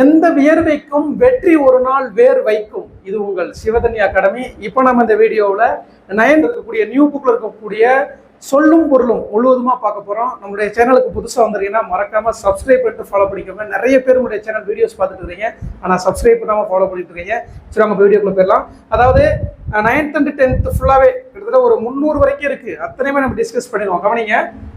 எந்த வியர்வைக்கும் வெற்றி ஒரு நாள் வேர் வைக்கும். இது உங்கள் சிவதன்யா அகாடமி. இப்போ நம்ம இந்த வீடியோவில் நயன் இருக்கக்கூடிய நியூ புக்கில் இருக்கக்கூடிய சொல்லும் பொருளும் முழுவதுமாக பார்க்க போகிறோம் நம்மளுடைய சேனலுக்கு புதுசாக வந்திருக்கீங்கன்னா மறக்காமல் சப்ஸ்கிரைப் பண்ணிட்டு ஃபாலோ பண்ணிக்கோங்க. நிறைய பேர் உங்களுடைய சேனல் வீடியோஸ் பார்த்துட்டு இருக்கீங்க. ஆனால் சப்ஸ்கிரைப் பண்ணாமல் ஃபாலோ பண்ணிட்டு இருக்கீங்க. சரி நம்ம வீடியோக்குள்ள போயிடலாம். அதாவது நைன்த் அண்ட் டென்த் ஃபுல்லாகவே கிட்டத்தட்ட ஒரு முந்நூறு வரைக்கும் இருக்குது அத்தனையுமே நம்ம டிஸ்கஸ் பண்ணிடுவோம். கவனிங்க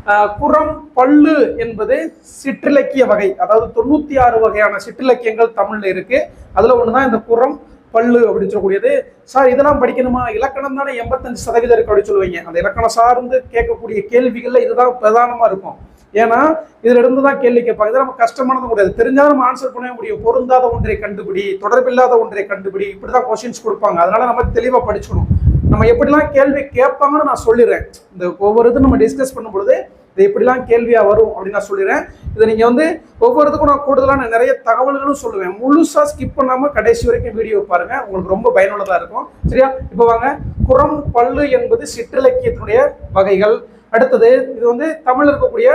அஹ், குரம் பல்லு என்பது சிற்றிலக்கிய வகை. அதாவது தொண்ணூற்றி ஆறு வகையான சிற்றிலக்கியங்கள் தமிழில் இருக்குது அதில் ஒன்று தான் இந்த குரம் பல்லு அப்படின்னு சொல்லக்கூடியது. சார் இதெல்லாம் படிக்கணுமா? இலக்கணம் தானே எண்பத்தஞ்சு சதவீதம் இருக்கு அப்படின்னு சொல்லுவீங்க. அந்த இலக்கணம் சார்ந்து கேட்கக்கூடிய கேள்விகள்ல இதுதான் பிரதானமா இருக்கும். ஏன்னா இதுல இருந்து தான் கேள்வி கேட்பாங்க. இது நம்ம கஷ்டமானது முடியாது தெரிஞ்சாலும் நம்ம ஆன்சர் பண்ண முடியும். பொருந்தாத ஒன்றை கண்டுபிடி தொடர்பில்லாத ஒன்றை கண்டுபிடி இப்படிதான் கொஸ்டின்ஸ் கொடுப்பாங்க. அதனால நம்ம தெளிவா படிச்சுக்கணும். நம்ம எப்படிலாம் கேள்வி கேட்பாங்கன்னு நான் சொல்லிடுறேன். இந்த ஒவ்வொரு இது நம்ம டிஸ்கஸ் பண்ணும் பொழுது இது இப்படிலாம் கேள்வியாக வரும் அப்படின்னு நான் சொல்லிடுறேன். இதை நீங்கள் வந்து ஒவ்வொருத்துக்கும் நான் கூடுதலான நிறைய தகவல்களும் சொல்லுவேன். முழுசாக ஸ்கிப் பண்ணாமல் கடைசி வரைக்கும் வீடியோ பாருங்கள் உங்களுக்கு ரொம்ப பயனுள்ளதாக இருக்கும். சரியா? இப்போ வாங்க. குரம் பல்லு என்பது சிற்றிலக்கியத்தினுடைய வகைகள். அடுத்தது இது வந்து தமிழ் இருக்கக்கூடிய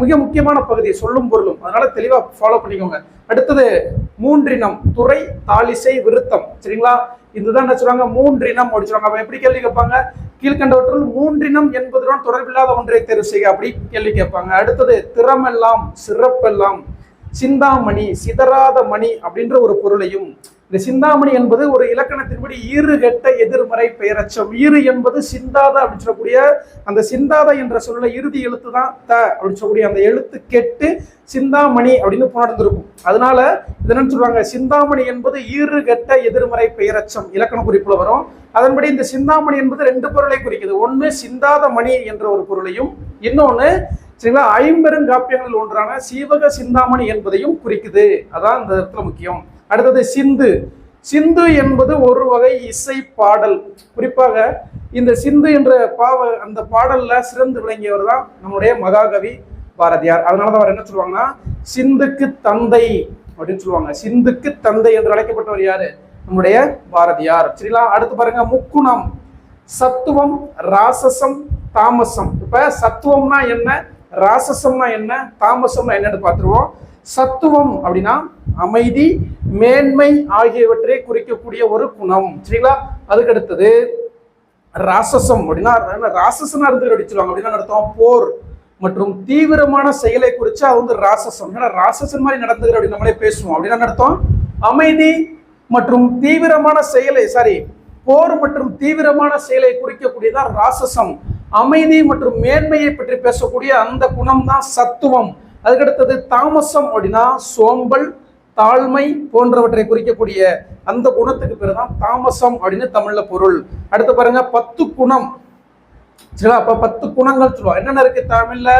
மிக முக்கியமான பகுதி சொல்லும் பொருளும். அதனால தெளிவா ஃபாலோ பண்ணிக்கோங்க. அடுத்தது மூன்றினம் துறை தாலிசை விருத்தம். சரிங்களா? இதுதான் என்ன சொல்றாங்க? மூன்றினம் அப்படி சொல்றாங்க. அப்ப எப்படி கேள்வி கேட்பாங்க? கீழ்கண்டவற்றுள் மூன்றினம் என்பதுடன் தொடர்பில்லாத ஒன்றை தேர்வு செய்க. அப்படி கேள்வி கேட்பாங்க. அடுத்தது திறமெல்லாம் சிறப்பெல்லாம். சிந்தாமணி சிதறாத மணி அப்படின்ற ஒரு பொருளையும் இந்த சிந்தாமணி என்பது ஒரு இலக்கணத்தின்படி ஈறு கெட்ட எதிர்மறை பெயரச்சம். ஈறு என்பது சிந்தாத அப்படின்னு சொல்லக்கூடிய அந்த சிந்தாத என்ற சொல்ல இறுதி எழுத்து தான் த அப்படின்னு சொல்லக்கூடிய அந்த எழுத்து கெட்டு சிந்தாமணி அப்படின்னு புணர்ந்திருக்கும். அதனால இது என்னன்னு சொல்றாங்க சிந்தாமணி என்பது ஈறு கெட்ட எதிர்மறை பெயரச்சம் இலக்கண குறிப்புல வரும். அதன்படி இந்த சிந்தாமணி என்பது ரெண்டு பொருளை குறிக்குது. ஒன்று சிந்தாத மணி என்ற ஒரு பொருளையும் இன்னொன்று சரிங்களா? ஐம்பெருங்காப்பியங்களில் ஒன்றான சீவக சிந்தாமணி என்பதையும் குறிக்குது. அதான் இந்த இடத்துல முக்கியம். அடுத்தது சிந்து. சிந்து என்பது ஒரு வகை இசை பாடல். குறிப்பாக இந்த சிந்து என்ற பாவ அந்த பாடல்ல சிறந்து விளங்கியவர் தான் நம்முடைய மகாகவி பாரதியார். அதனால தான் அவர் என்ன சொல்லுவாங்கன்னா சிந்துக்கு தந்தை அப்படின்னு சொல்லுவாங்க. சிந்துக்கு தந்தை என்று அழைக்கப்பட்டவர் யாரு? நம்முடைய பாரதியார். சரிங்களா? அடுத்து பாருங்க முக்குணம். சத்துவம் ராசசம் தாமசம். இப்ப சத்துவம்னா என்ன? ராசசம்னா என்ன? தாமசம்னா என்னன்னு பார்த்துருவோம். சத்துவம் அப்படின்னா அமைதி மேன்மை ஆகியவற்றை குறிக்கக்கூடிய ஒரு குணம். சரிங்களா? அதுக்கு அடுத்தது ராசசம் அப்படின்னா ராசசனா இருந்து அடிச்சிருவாங்க. அப்படின்னா நடத்தும் போர். மற்றும் தீவிரமான செயலை குறித்து அது வந்து ராசசம் ஏன்னா ராசசன் மாதிரி நடந்துகிற அப்படின்னு நம்மளே பேசுவோம். அப்படின்னா அர்த்தம்? அமைதி மற்றும் தீவிரமான செயலை சாரி போர் மற்றும் தீவிரமான செயலை குறிக்கக்கூடியதான் ராசசம் அமைதி மற்றும் மேன்மையை பற்றி பேசக்கூடிய அந்த குணம் தான் சத்துவம் அதுக்கடுத்தது தாமசம் அப்படின்னா சோம்பல் தாழ்மை போன்றவற்றை குறிக்கக்கூடிய அந்த குணத்துக்கு பேர் தான் தாமசம் அப்படின்னு தமிழ்ல பொருள். அடுத்து பாருங்க பத்து குணம். சரிங்களா அப்ப பத்து குணங்கள் சொல்லுவோம். என்னென்ன இருக்கு தமிழ்ல?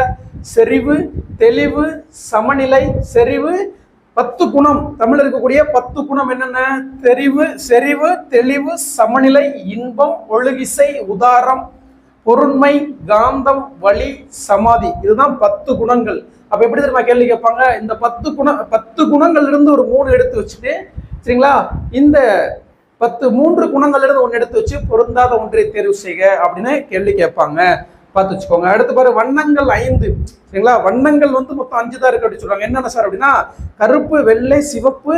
செறிவு தெளிவு சமநிலை செறிவு பத்து குணம். தமிழ் இருக்கக்கூடிய பத்து குணம் என்னென்ன? தெரிவு செறிவு தெளிவு சமநிலை இன்பம் ஒழுகிசை உதாரம் பொருண்மை காந்தம் வலி சமாதி. இதுதான் பத்து குணங்கள். அப்ப எப்படி தெரியுமா கேள்வி கேட்பாங்க? இந்த பத்து குண பத்து குணங்கள்ல இருந்து ஒரு மூணு எடுத்து வச்சுட்டு சரிங்களா? இந்த பத்து மூன்று குணங்கள்ல இருந்து ஒன்று எடுத்து வச்சு பொருந்தாத ஒன்றை தேர்வு செய்க அப்படின்னு கேள்வி கேட்பாங்க. பார்த்து வச்சுக்கோங்க. அடுத்து பாரு வண்ணங்கள் ஐந்து. சரிங்களா? வண்ணங்கள் வந்து மொத்தம் அஞ்சு தான் இருக்கு அப்படின்னு சொல்றாங்க. என்னென்ன சார் அப்படின்னா கருப்பு வெள்ளை சிவப்பு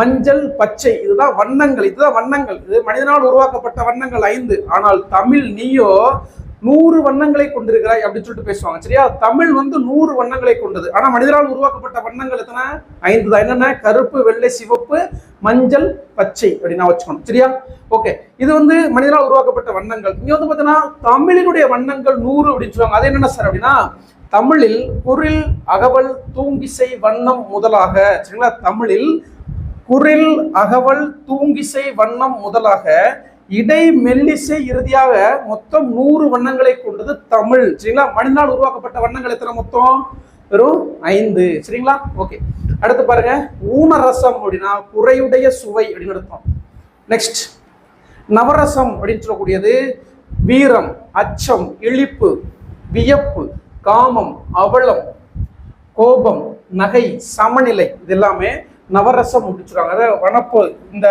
மஞ்சள் பச்சை. இதுதான் வண்ணங்கள். இதுதான் வண்ணங்கள். இது மனிதனால் உருவாக்கப்பட்ட வண்ணங்கள் ஐந்து. ஆனால் தமிழ் நீயோ நூறு வண்ணங்களை கொண்டிருக்கிறாய் அப்படின்னு சொல்லிட்டு பேசுவாங்க. சரியா? தமிழ் வந்து நூறு வண்ணங்களை கொண்டது. ஆனா மனிதரால் உருவாக்கப்பட்ட வண்ணங்கள் எத்தனை? ஐந்து தான். என்னென்ன? கருப்பு வெள்ளை சிவப்பு மஞ்சள் பச்சை அப்படின்னு வச்சுக்கணும். சரியா? ஓகே. இது வந்து மனிதனால் உருவாக்கப்பட்ட வண்ணங்கள். இங்க வந்து பார்த்தீங்கன்னா தமிழினுடைய வண்ணங்கள் நூறு அப்படின்னு சொல்லுவாங்க. அது என்னென்ன சார் அப்படின்னா தமிழில் குரில் அகவல் தூங்கிசை வண்ணம் முதலாக சரிங்களா? தமிழில் குரில் அகவல் தூங்கிசை வண்ணம் முதலாக இடை மெல்லிசை இறுதியாக மொத்தம் நூறு வண்ணங்களை கொண்டது தமிழ். சரிங்களா? மனிதனால் உருவாக்கப்பட்ட வண்ணங்கள் எத்தனை மொத்தம்? வெறும் ஐந்து. சரிங்களா? ஓகே அடுத்து பாருங்க. ஊனரசம் அப்படின்னா குறையுடைய சுவை அப்படின்னு அர்த்தம். நெக்ஸ்ட் நவரசம் அப்படின்னு சொல்லக்கூடியது வீரம் அச்சம் இழிப்பு வியப்பு காமம் அவலம் கோபம் நகை சமநிலை. இது எல்லாமே நவரசம் அப்படின்னு சொல்றாங்க. அதாவது வனப்பு இந்த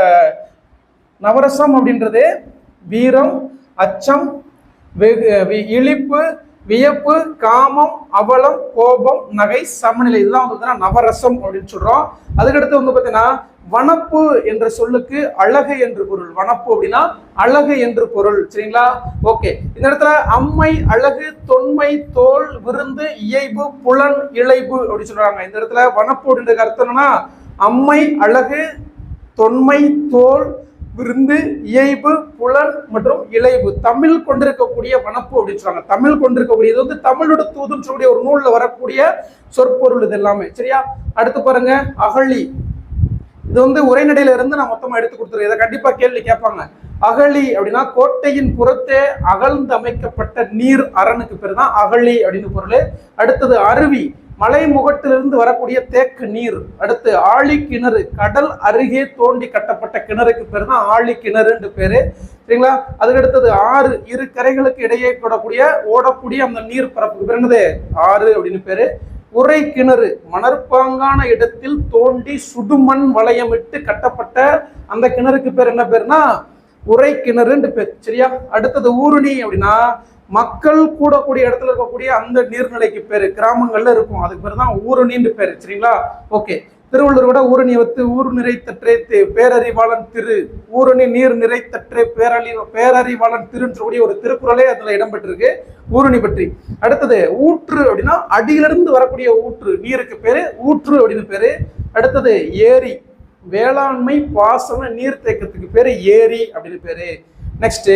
நவரசம் அப்படின்றது வீரம் அச்சம் வெகு இழிப்பு வியப்பு காமம் அவலம் கோபம் நகை சமநிலை. இதெல்லாம் வந்து பார்த்தீங்கன்னா நவரசம் அப்படின்னு சொல்றோம். அதுக்கடுத்து வந்து பார்த்தீங்கன்னா வனப்பு என்ற சொல்லுக்கு அழகு என்று பொருள். வனப்பு அப்படின்னா அழகு என்று பொருள். சரிங்களா? ஓகே. இந்த இடத்துல அம்மை அழகு தொன்மை தோல் விருந்து இயைபு புலன் இழைப்பு அப்படின்னு சொல்றாங்க. இந்த இடத்துல வனப்பு அப்படின்ற அர்த்தம் என்னன்னா அம்மை அழகு தொன்மை தோல் விருந்து இயைபு புலன் மற்றும் இழைவு. தமிழ் கொண்டிருக்கக்கூடிய வனப்பு அப்படின்னு சொல்றாங்க. தமிழ் கொண்டிருக்கக்கூடிய இது வந்து தமிழோட தூதுன்னு சொல்லக்கூடிய ஒரு நூலில் வரக்கூடிய சொற்பொருள் இது எல்லாமே. சரியா? அடுத்து பாருங்க அகழி. இது வந்து உரைநடையில இருந்து நான் மொத்தமா எடுத்து கொடுத்துருக்கேன் இதை கண்டிப்பா கேள்வி கேட்பாங்க. அகழி அப்படின்னா கோட்டையின் புறத்தே அகழ்ந்து அமைக்கப்பட்ட நீர் அரணுக்கு பேர் தான் அகழி அப்படின்னு பொருள். அடுத்தது அருவி. மலைமுகட்டிலிருந்து வரக்கூடிய தேக்கு நீர் அடுத்து ஆழி கிணறு கடல் அருகே தோண்டி கட்டப்பட்ட கிணறுக்கு பேர் தான் ஆழி கிணறுன்னு பேரு. சரிங்களா? அதுக்கு அடுத்தது ஆறு இரு கரைகளுக்கு இடையே கூடக்கூடிய ஓடக்கூடிய அந்த நீர் பரப்புக்கு பேர் என்னது? ஆறு அப்படின்னு பேரு. உரை கிணறு மணற்பாங்கான இடத்தில் தோண்டி சுடுமண் வளையமிட்டு கட்டப்பட்ட அந்த கிணறுக்கு பேர் என்ன பேருனா உரை கிணறுன்னு பேர். சரியா? அடுத்தது ஊருணி அப்படின்னா மக்கள் கூடக்கூடிய இடத்துல இருக்கக்கூடிய அந்த நீர்நிலைக்கு பேர் கிராமங்கள்ல இருக்கும். அதுக்கு பேர் தான் ஊரணின்னு பேரு சரிங்களா? ஓகே. திருவள்ளுவர் கூட ஊரணி வத்து ஊர் நிறைத்தற்றே பேரறிவாளன் திரு ஊரணி நீர் நிறைத்தற்றே பேரறி பேரறிவாளன் திருன்றக்கூடிய ஒரு திருக்குறளே அதுல இடம்பெற்றிருக்கு. ஊரணி பற்றி. அடுத்தது ஊற்று அப்படின்னா அடியிலிருந்து வரக்கூடிய ஊற்று நீருக்கு பேரு ஊற்று அப்படின்னு பேரு. அடுத்தது ஏரி. வேளாண்மை பாசன நீர்த்தேக்கத்துக்கு பேரு ஏரி அப்படின்னு பேரு. நெக்ஸ்ட்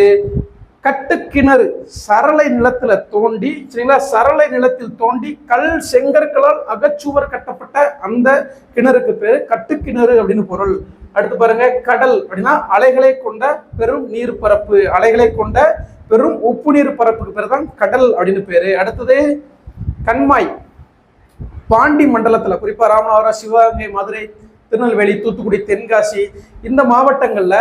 கட்டுக்கிணறு சரளை நிலத்துல தோண்டி சரிங்களா சரளை நிலத்தில் தோண்டி கல் செங்கற்களால் அகச்சுவர் கட்டப்பட்ட அந்த கிணறுக்கு பேர் கட்டுக்கிணறு அப்படின்னு பொருள். அடுத்து பாருங்க கடல் அப்படின்னா அலைகளை கொண்ட பெரும் நீர் பரப்பு அலைகளை கொண்ட பெரும் உப்பு நீர் பரப்புக்கு பேர் தான் கடல் அப்படின்னு பேரு. அடுத்தது கண்மாய். பாண்டி மண்டலத்துல குறிப்பா ராமநாதபுரம் சிவகங்கை மதுரை திருநெல்வேலி தூத்துக்குடி தென்காசி இந்த மாவட்டங்கள்ல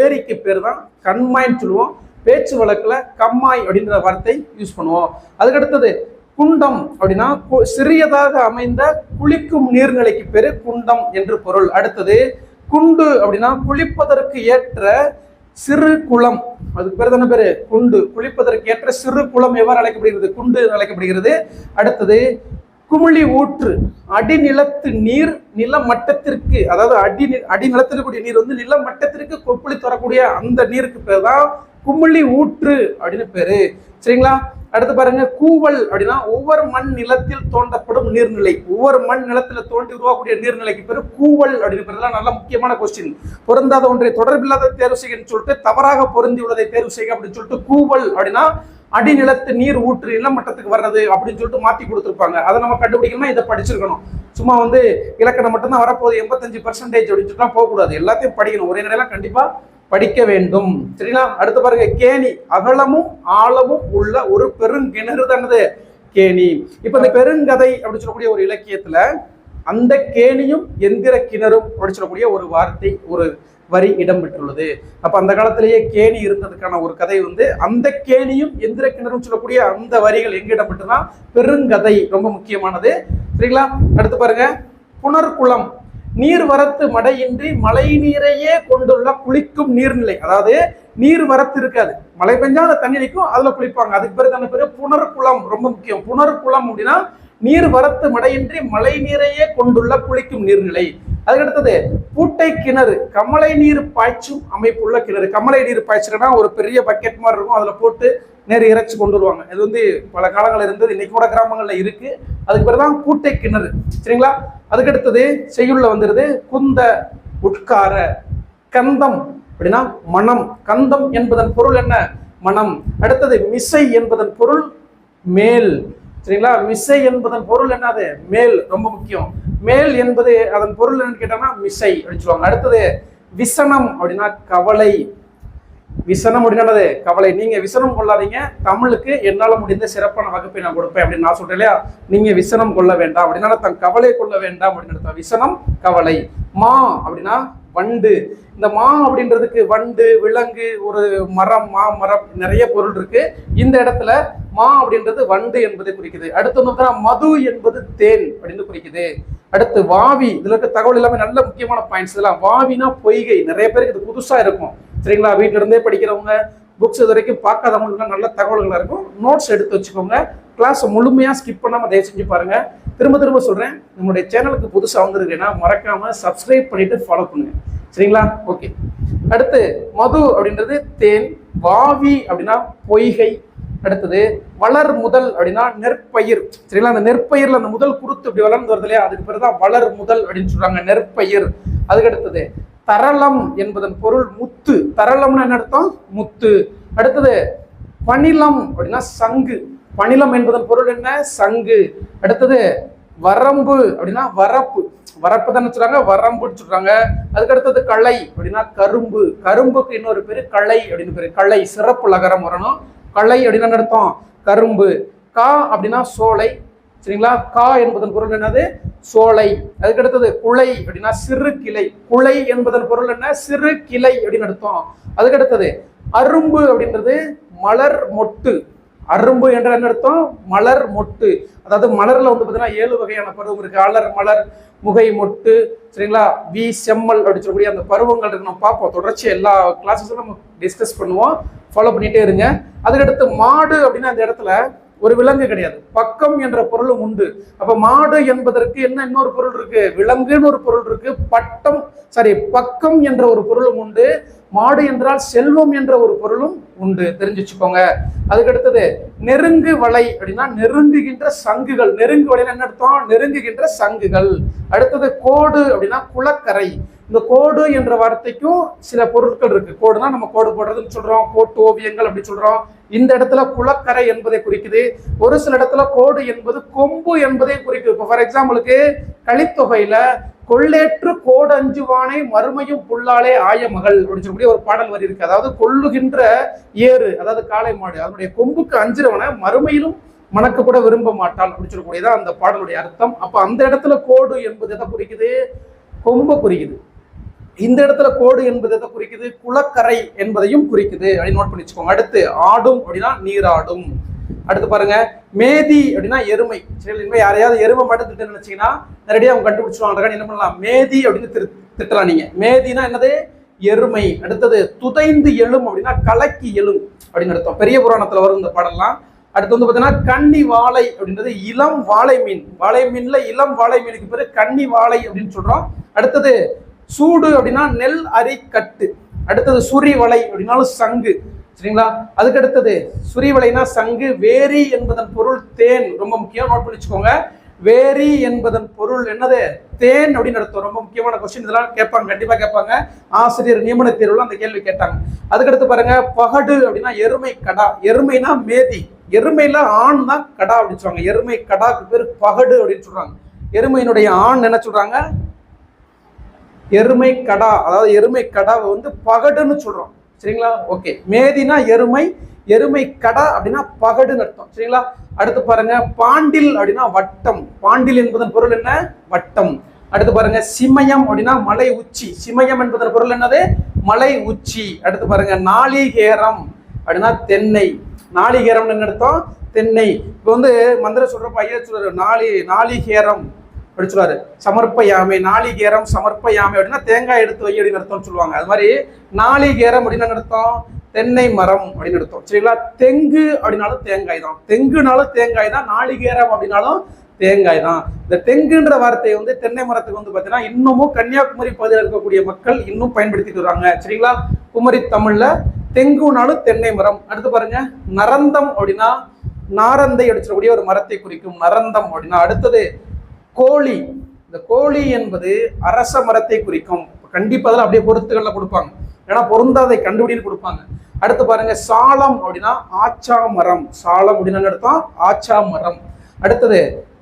ஏரிக்கு பேர் தான் கண்மாய்ன்னு சொல்லுவோம். பேச்சு வழக்கில் கம்மாய் அப்படின்ற வார்த்தை யூஸ் பண்ணுவோம். அதுக்கடுத்தது குண்டம் அப்படின்னா கு- சிறியதாக அமைந்த குளிக்கும் நீர்நிலைக்கு பேரு குண்டம் என்று பொருள். அடுத்தது குண்டு அப்படின்னா குளிப்பதற்கு ஏற்ற சிறு குளம். அதுக்கு பேர் தானே பேரு? குண்டு. குளிப்பதற்கு ஏற்ற சிறு குளம் எவ்வாறு அழைக்கப்படுகிறது? குண்டு என்று அழைக்கப்படுகிறது. அடுத்தது குமிழி ஊற்று. அடிநிலத்து நீர் நில மட்டத்திற்கு அதாவது அடி அடிநிலத்தில் நீர் வந்து நில மட்டத்திற்கு கொப்பளி தரக்கூடிய அந்த நீருக்கு பேர் தான் குமிழி ஊற்று அப்படின்னு பேரு. சரிங்களா? அடுத்து பாருங்க கூவல் அப்படின்னா ஒவ்வொரு மண் நிலத்தில் தோண்டப்படும் நீர்நிலை. ஒவ்வொரு மண் நிலத்துல தோண்டி உருவாக்கக்கூடிய நீர்நிலைக்கு பேரு கூவல் அப்படின்னு நல்ல முக்கியமான கொஸ்டின் பொருந்தாத ஒன்றை தொடர்பில்லாத தேர்வு செய்யன்னு சொல்லிட்டு தவறாக பொருந்தி உள்ளதை தேர்வு செய்ய அப்படின்னு சொல்லிட்டு கூவல் அப்படின்னா அடிநிலத்து நீர் ஊற்று நிலமட்டத்துக்கு வர்றது அப்படின்னு சொல்லிட்டு மாத்தி கொடுத்துருப்பாங்க. அதை நம்ம கண்டுபிடிக்கணும்னா இதை படிச்சிருக்கணும். சும்மா வந்து இலக்கணம் மட்டும்தான் வரப்போகுது. எண்பத்தஞ்சு பர்சன்டேஜ் அப்படின்னு சொல்லிட்டு போகக்கூடாது. எல்லாத்தையும் படிக்கணும். ஒரே நிலையெல்லாம் கண்டிப்பா படிக்க வேண்டும். சரிங்களா அடுத்து பாருங்க கேணி. அகலமும் ஆழமும் உள்ள ஒரு பெருங்கிணறு தானது? கேணி. இப்ப இந்த பெருங்கதை அப்படின்னு சொல்லக்கூடிய ஒரு இலக்கியத்துல அந்த கேணியும் எந்திர கிணறும் அப்படின்னு சொல்லக்கூடிய ஒரு வார்த்தை ஒரு வரி இடம்பெற்றுள்ளது அப்ப அந்த காலத்திலேயே கேணி இருந்ததுக்கான ஒரு கதை வந்து அந்த கேணியும் எந்திர கிணறும் சொல்லக்கூடிய அந்த வரிகள் எங்க இடம்பெற்றுனா பெருங்கதை ரொம்ப முக்கியமானது. சரிங்களா அடுத்து பாருங்க புனர்குளம். நீர்வரத்து மடையின்றி மழை நீரையே கொண்டுள்ள குளிக்கும் நீர்நிலை. அதாவது நீர் வரத்து இருக்காது. மழை பெஞ்சா அந்த தண்ணி நிற்கும் அதில் குளிப்பாங்க. அதுக்கு பிறகு தானே புனர் புனர்குளம் ரொம்ப முக்கியம். புனர்குளம் அப்படின்னா நீர் வரத்து மடையின்றி மழை நீரையே கொண்டுள்ள குளிக்கும் நீர்நிலை. அதுக்கடுத்தது பூட்டை கிணறு. கமலை நீர் பாய்ச்சும் அமைப்புள்ள கிணறு. கமலை நீர் பாய்ச்சலன்னா ஒரு பெரிய பக்கெட் மாதிரி இருக்கும். அதில் போட்டு நேர் இறைச்சி கொண்டு வருவாங்க. இது வந்து பல காலங்கள் இருந்தது. இன்னைக்கு கூட கிராமங்களில் இருக்கு. அதுக்கு பேர் தான் பூட்டை கிணறு. சரிங்களா? அதுக்கடுத்தது செய்யுள்ள வந்துடுது குந்த உட்கார கந்தம். அப்படின்னா மனம். கந்தம் என்பதன் பொருள் என்ன? மனம். அடுத்தது மிசை என்பதன் பொருள் மேல். சரிங்களா? மிசை என்பதன் பொருள் என்னது? மேல். ரொம்ப முக்கியம். மேல் என்பது அதன் பொருள் என்னன்னு கேட்டோம்னா மிசை அப்படின்னு சொல்லுவாங்க. அடுத்தது விசனம் அப்படின்னா கவலை. விசனம் அப்படின்னது கவலை நீங்க விசனம் கொள்ளாதீங்க. தமிழுக்கு என்னால முடிந்த சிறப்பான வகுப்பை நான் கொடுப்பேன் அப்படின்னு நான் சொல்றேன் இல்லையா? நீங்க விசனம் கொள்ள வேண்டாம். அப்படின்னா தன் கவலை கொள்ள வேண்டாம் அப்படின்னு அர்த்தம். விசனம் கவலை. மா அப்படின்னா வண்டு. இந்த மா அப்படின்றதுக்கு வண்டு விலங்கு ஒரு மரம் மா மரம் நிறைய பொருள் இருக்கு. இந்த இடத்துல மா அப்படின்றது வண்டு என்பதை குறிக்குது. அடுத்து வந்து மது என்பது தேன் அப்படின்னு குறிக்குது. அடுத்து வாவி இதுல இருக்க தகவல் எல்லாமே நல்ல முக்கியமான பாயிண்ட்ஸ் இதெல்லாம். வாவினா பொய்கை. நிறைய பேருக்கு இது புதுசா இருக்கும். சரிங்களா? வீட்டிலிருந்தே படிக்கிறவங்க புக்ஸ் இது வரைக்கும் பார்க்காதவங்களுக்கு நல்ல தகவல்களாக இருக்கும். நோட்ஸ் எடுத்து வச்சுக்கோங்க. கிளாஸை முழுமையாக ஸ்கிப் பண்ணாமல் தயவு செஞ்சு பாருங்கள் திரும்ப திரும்ப சொல்கிறேன் நம்மளுடைய சேனலுக்கு புதுசாக வந்திருக்கேன்னா மறக்காமல் சப்ஸ்கிரைப் பண்ணிட்டு ஃபாலோ பண்ணுங்கள் சரிங்களா? ஓகே அடுத்து மது அப்படின்றது தேன் வாவி அப்படின்னா பொய்கை. அடுத்தது வளர் முதல் அப்படின்னா நெற்பயிர். சரிங்களா? அந்த நெற்பயிரில் அந்த முதல் குருத்து இப்படி வளர்ந்து வருது இல்லையா? அதுக்கு பிறகு தான் வளர் முதல் அப்படின்னு சொல்கிறாங்க நெற்பயிர். அதுக்கு அடுத்தது தரளம் என்பதன் பொருள் முத்து. தரளம்னு என்ன அர்த்தம்? முத்து. அடுத்தது பணிலம் அப்படின்னா சங்கு. பணிலம் என்பதன் பொருள் என்ன? சங்கு. அடுத்தது வரம்பு அப்படின்னா வரப்பு. வரப்பு தானே சொல்றாங்க? வரம்புன்னு சொல்றாங்க. அதுக்கு அடுத்தது களை அப்படின்னா கரும்பு. கரும்புக்கு இன்னொரு பேரு களை அப்படின்னு பேரு. களை சிறப்பு லகரம் வரணும். களை அப்படின்னு என்ன அர்த்தம்? கரும்பு. கா அப்படின்னா சோலை. சரிங்களா? கா என்பதன் பொருள் என்னது? சோலை. அதுக்கு அடுத்தது குலை அப்படின்னா சிறு கிளை. குலை என்பதன் பொருள் என்ன? சிறு கிளை அப்படின்னு அர்த்தம். அதுக்கு அடுத்தது அரும்பு அப்படின்றது மலர் மொட்டு. அரும்பு என்ற என்ன அர்த்தம்? மலர் மொட்டு. அதாவது மலரில் வந்து பார்த்தீங்கன்னா ஏழு வகையான பருவம் இருக்கு. அலர் மலர் முகை மொட்டு சரிங்களா? வி செம்மல் அப்படின்னு சொல்லக்கூடிய அந்த பருவங்கள் இருக்கு. நம்ம பார்ப்போம். தொடர்ச்சி எல்லா கிளாஸஸும் நம்ம டிஸ்கஸ் பண்ணுவோம். ஃபாலோ பண்ணிகிட்டே இருங்க. அதுக்கடுத்து மாடு அப்படின்னா அந்த இடத்துல ஒரு விலங்கு கிடையாது. பக்கம் என்ற பொருளும் உண்டு. அப்ப மாடு என்பதற்கு என்ன இன்னொரு பொருள் இருக்கு? விலங்குன்னு ஒரு பொருள் இருக்கு. பட்டம் சாரி பக்கம் என்ற ஒரு பொருளும் உண்டு. மாடு என்றால் செல்வம் என்ற ஒரு பொருளும் உண்டு. தெரிஞ்சு வச்சுக்கோங்க அதுக்கு அடுத்தது நெருங்கு வலை அப்படின்னா நெருங்குகின்ற சங்குகள். நெருங்கு வலைன்னா என்ன அர்த்தம்? நெருங்குகின்ற சங்குகள். அடுத்தது கோடு அப்படின்னா குளக்கரை. இந்த கோடு என்ற வார்த்தைக்கும் சில பொருட்கள் இருக்கு. கோடுனா நம்ம கோடு போடுறதுன்னு சொல்றோம். கோட்டு ஓவியங்கள் அப்படி சொல்றோம். இந்த இடத்துல குளக்கரை என்பதை குறிக்குது. ஒரு சில இடத்துல கோடு என்பது கொம்பு என்பதை குறிக்குது. இப்போ ஃபார் எக்ஸாம்பிளுக்கு கலித்தொகையில கொள்ளேற்று கோடஞ்சுவானை மறுமையும் புல்லாலே ஆய மகள் அப்படின்னு சொல்லக்கூடிய ஒரு பாடல் வரி இருக்கு. அதாவது கொள்ளுகின்ற ஏறு அதாவது காளை மாடு அதனுடைய கொம்புக்கு அஞ்சிரவனை மறுமையிலும் மணக்க கூட விரும்ப மாட்டாள் அப்படின்னு சொல்லக்கூடியதான் அந்த பாடலுடைய அர்த்தம். அப்ப அந்த இடத்துல கோடு என்பது எதை குறிக்குது? கொம்பை குறிக்குது. இந்த இடத்துல கோடு என்பது எதை குறிக்குது? குளக்கரை என்பதையும் குறிக்குது. அப்படின்னு நோட் பண்ணி வச்சுக்கோங்க. அடுத்து ஆடும் அப்படின்னா நீராடும். அடுத்து பாருங்க மேதி அப்படின்னா எருமை. சரி யாரையாவது எருமை மட்டும் திட்டு நினைச்சீங்கன்னா நேரடியாக அவங்க கண்டுபிடிச்சிருவாங்க. என்ன பண்ணலாம்? மேதி அப்படின்னு திரு திட்டலாம் நீங்க. மேதினா என்னது? எருமை. அடுத்தது துதைந்து எழும் அப்படின்னா கலக்கி எழும் அப்படின்னு அர்த்தம். பெரிய புராணத்துல வரும் இந்த பாடலாம் அடுத்து வந்து பார்த்தீங்கன்னா கன்னி வாழை அப்படின்றது இளம் வாழை மீன். வாழை மீன்ல இளம் வாழை மீனுக்கு பேரு கன்னி வாழை அப்படின்னு சொல்றோம். அடுத்தது சூடு அப்படின்னா நெல் அரி கட்டு. அடுத்தது சுரி வலை அப்படின்னாலும் சங்கு. சரிங்களா? அதுக்கடுத்தது சுரிவலைனா சங்கு வேரி என்பதன் பொருள் தேன். ரொம்ப முக்கியம் நோட் பண்ணி வச்சுக்கோங்க. வேரி என்பதன் பொருள் என்னது? தேன் அப்படின்னு நடத்தும் ரொம்ப முக்கியமான கொஸ்டின் இதெல்லாம் கேட்பாங்க கண்டிப்பாக கேட்பாங்க. ஆசிரியர் நியமன தேர்வுல அந்த கேள்வி கேட்டாங்க. அதுக்கடுத்து பாருங்க பகடு அப்படின்னா எருமை கடா. எருமைனா மேதி. எருமையில ஆண் தான் கடா அப்படின்னு சொல்றாங்க. எருமை கடாக்கு பேர் பகடு அப்படின்னு சொல்றாங்க. எருமையினுடைய ஆண் என்ன சொல்றாங்க? எருமை கடா. அதாவது எருமை கடாவை வந்து பகடுன்னு சொல்றோம். சரிங்களா? ஓகே மேதினா எருமை எருமை கடை அப்படின்னா பகடுன்னு அர்த்தம். சரிங்களா? அடுத்து பாருங்க பாண்டில் அப்படின்னா வட்டம். பாண்டில் என்பதன் பொருள் என்ன? வட்டம். அடுத்து பாருங்க சிமயம் அப்படின்னா மலை உச்சி. சிமயம் என்பதன் பொருள் என்னது? மலை உச்சி. அடுத்து பாருங்க நாளிகேரம் அப்படின்னா தென்னை. நாளிகேரம்னு என்ன அர்த்தம்? தென்னை. இப்போ வந்து மந்திர சொல்றப்ப ஐயா சொல்றாரு நாளி நாளிகேரம். அப்படி சொல்லுவாரு சமர்ப்பயாமை நாளிகேரம் சமர்ப்பயாமை அப்படின்னா தேங்காய் எடுத்து வை அப்படின்னு அர்த்தம்னு சொல்லுவாங்க. அது மாதிரி நாளிகேரம் அப்படின்னு அர்த்தம்? தென்னை மரம் அப்படின்னு அர்த்தம். சரிங்களா? தெங்கு அப்படின்னாலும் தேங்காய் தான். தெங்குனாலும் தேங்காய் தான் நாளிகேரம் அப்படின்னாலும் தேங்காய் தான். இந்த தெங்குன்ற வார்த்தையை வந்து தென்னை மரத்துக்கு வந்து பார்த்தீங்கன்னா இன்னமும் கன்னியாகுமரி பகுதியில் இருக்கக்கூடிய மக்கள் இன்னும் பயன்படுத்திட்டு வராங்க. சரிங்களா? குமரி தமிழ்ல தெங்குனாலும் தென்னை மரம். அடுத்து பாருங்க. நரந்தம் அப்படின்னா நாரந்தை அடிச்சிடக்கூடிய ஒரு மரத்தை குறிக்கும். நரந்தம் அப்படின்னா அடுத்தது கோழி. இந்த கோழி என்பது அரச மரத்தை குறிக்கும். கண்டிப்பாக அதில் அப்படியே பொருத்துகளில் கொடுப்பாங்க. ஏன்னா பொருந்தாதை கண்டுபிடின்னு கொடுப்பாங்க. அடுத்து பாருங்க சாலம் அப்படின்னா ஆச்சா மரம். சாலம் அப்படின்னு அர்த்தம்? ஆச்சா மரம். அடுத்தது